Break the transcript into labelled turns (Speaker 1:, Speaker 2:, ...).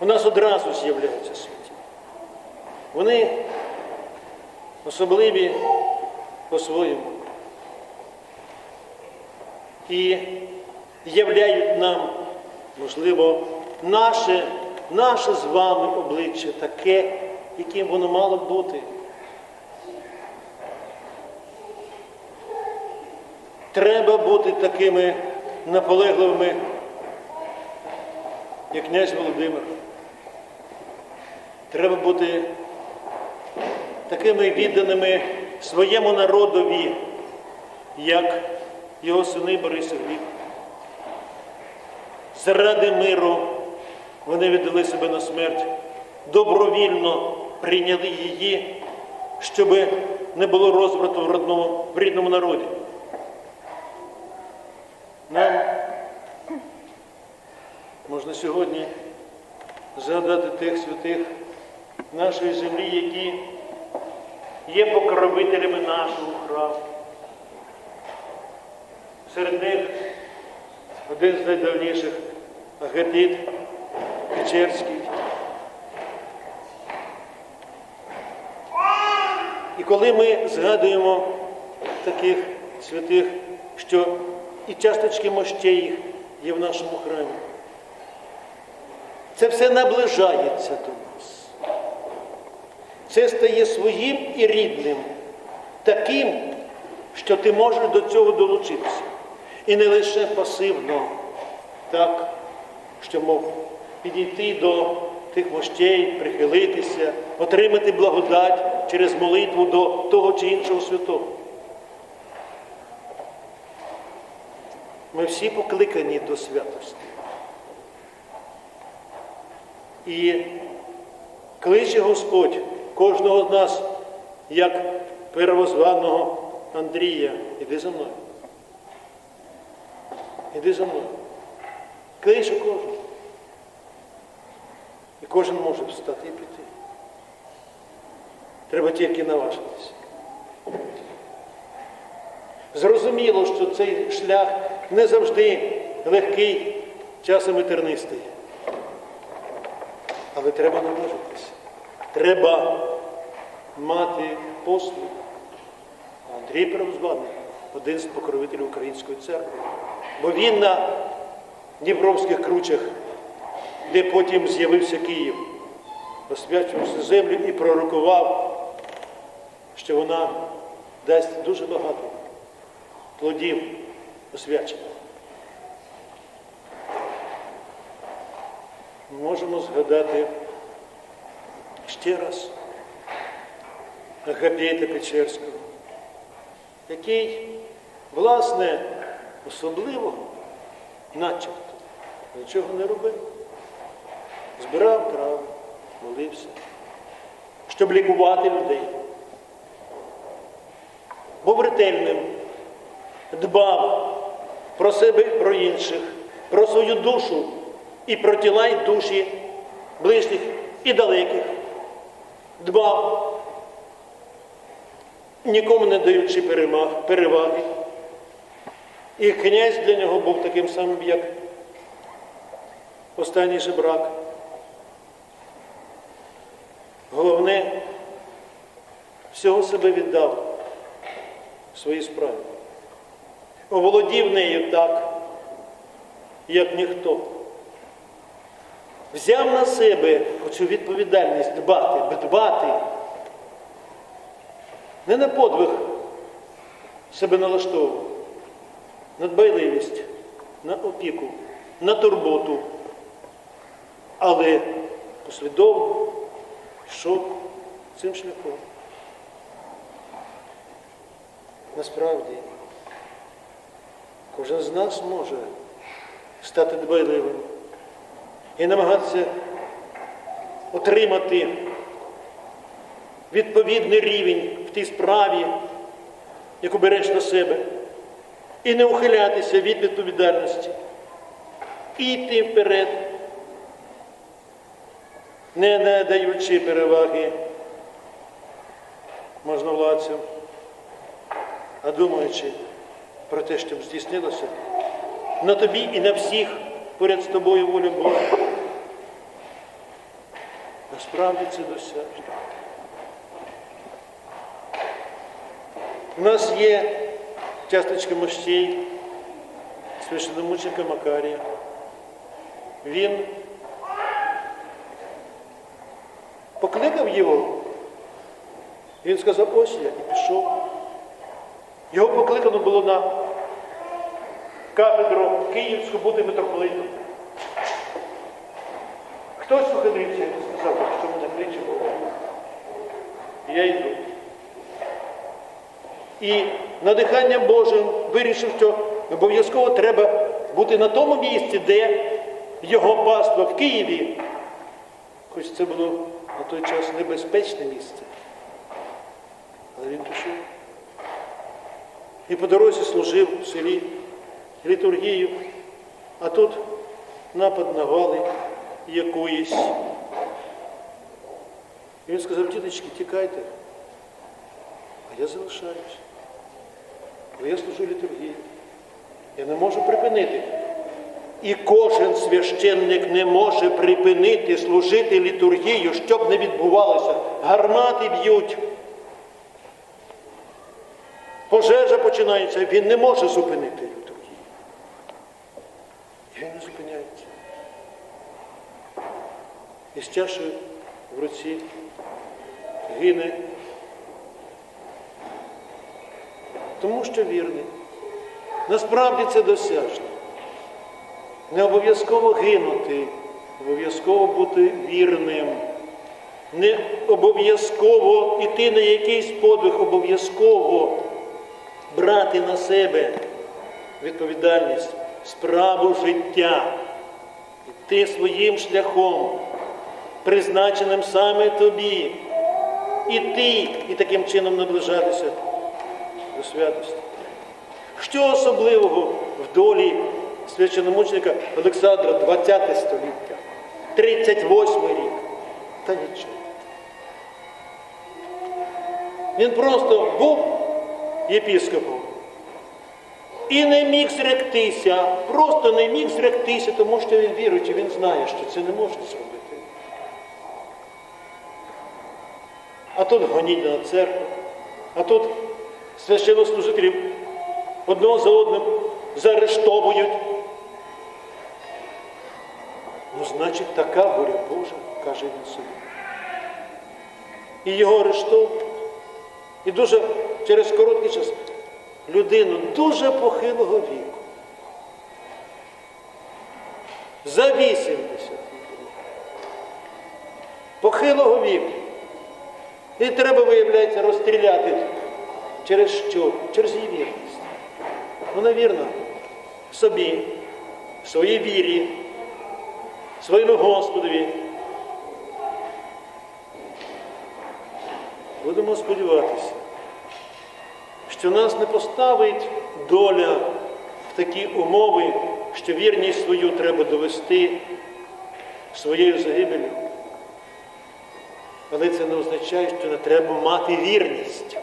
Speaker 1: у нас одразу з'являються святі. Вони особливі по-своєму. І являють нам, можливо, наше, наше з вами обличчя таке, яким воно мало б бути. Треба бути такими наполегливими, як князь Володимир. Треба бути такими відданими своєму народові, як його сини Борис і. Заради миру вони віддали себе на смерть, добровільно прийняли її, щоб не було розврату в, родному, в рідному народі. Нам можна сьогодні згадати тих святих нашої землі, які є покровителями нашого храму. Серед них один з найдавніших Агатит Печерський. І коли ми згадуємо таких святих, що і часточки мощей їх є в нашому храмі, це все наближається до нас. Це стає своїм і рідним, таким, що ти можеш до цього долучитися. І не лише пасивно, так, що мов підійти до тих мощей, прихилитися, отримати благодать через молитву до того чи іншого святого. Ми всі покликані до святості. І кличе Господь кожного з нас, як первозваного Андрія, іди за мною. Іди за мною. Кличе кожен. І кожен може встати і піти. Треба тільки наважитися. Зрозуміло, що цей шлях не завжди легкий, часом і тернистий. Але треба наважитися. Треба мати послуг. Андрій Первозваний, один з покровителів Української церкви. Бо він на Дніпровських кручах, де потім з'явився Київ, освячував землю і пророкував, що вона дасть дуже багато плодів освячення. Можемо згадати ще раз Агапіта Печерського, який, власне, особливо, начебто, нічого не робив. Збирав траву, молився, щоб лікувати людей. Був ретельним, дбав про себе, про інших, про свою душу і про тіла і душі ближніх і далеких. Дбав, нікому не даючи переваги. І князь для нього був таким самим, як останній жебрак. Головне, всього себе віддав в своїй справі. Оволодів нею так, як ніхто. Взяв на себе оцю відповідальність дбати, дбати. Не на подвиг себе налаштовував, на дбайливість, на опіку, на турботу, але послідовно йшов цим шляхом. Насправді, кожен з нас може стати дбайливим і намагатися отримати відповідний рівень в тій справі, яку береш на себе, і не ухилятися від відповідальності, і йти вперед, не надаючи переваги можновладцям, а думаючи про те, щоб здійснилося на тобі і на всіх поряд з тобою воля Божа. Насправді це досяжно. У нас є часточка мощей священномученика Макарія. Він покликав його. Він сказав, ось я і пішов. Його покликано було на кафедру Київську бути митрополитом. Хтось ухилився і сказав, що мене кличе. І я йду. І надиханням Божим вирішив, що обов'язково треба бути на тому місці, де його паства в Києві. Хоч це було на той час небезпечне місце. Але він пішов. І по дорозі служив в селі літургію, а тут напад на вали якоїсь. І він сказав, діточки, тікайте. А я залишаюсь. Бо я служу літургію. Я не можу припинити. І кожен священник не може припинити служити літургію, щоб не відбувалося. Гармати б'ють. Пожежа починається, він не може зупинити літургію. Він не зупиняється. І з чашею в руці гине. Тому що вірний. Насправді це досяжно. Не обов'язково гинути, обов'язково бути вірним. Не обов'язково йти на якийсь подвиг, обов'язково брати на себе відповідальність, справу життя, йти своїм шляхом, призначеним саме тобі, іти і таким чином наближатися до святості. Що особливого в долі священомученика Олександра 20 століття, 38 рік? Та нічого. Він просто був єпіскопом і не міг зректися, просто не міг зректися, тому що він віруючий, він знає, що це не можна зробити. А тут гоніння на церкву, а тут священнослужителів одного за одним заарештовують. Ну, значить, така воля Божа, каже він собі. І його арештовують. І дуже через короткий час людину дуже похилого віку. За 80 похилого віку. І треба, виявляється, розстріляти. Через що? Через її вірність. Вона вірна собі, своїй вірі, своєму Господові. Будемо сподіватися, що нас не поставить доля в такі умови, що вірність свою треба довести своєю загибелю. Але це не означає, що не треба мати вірність.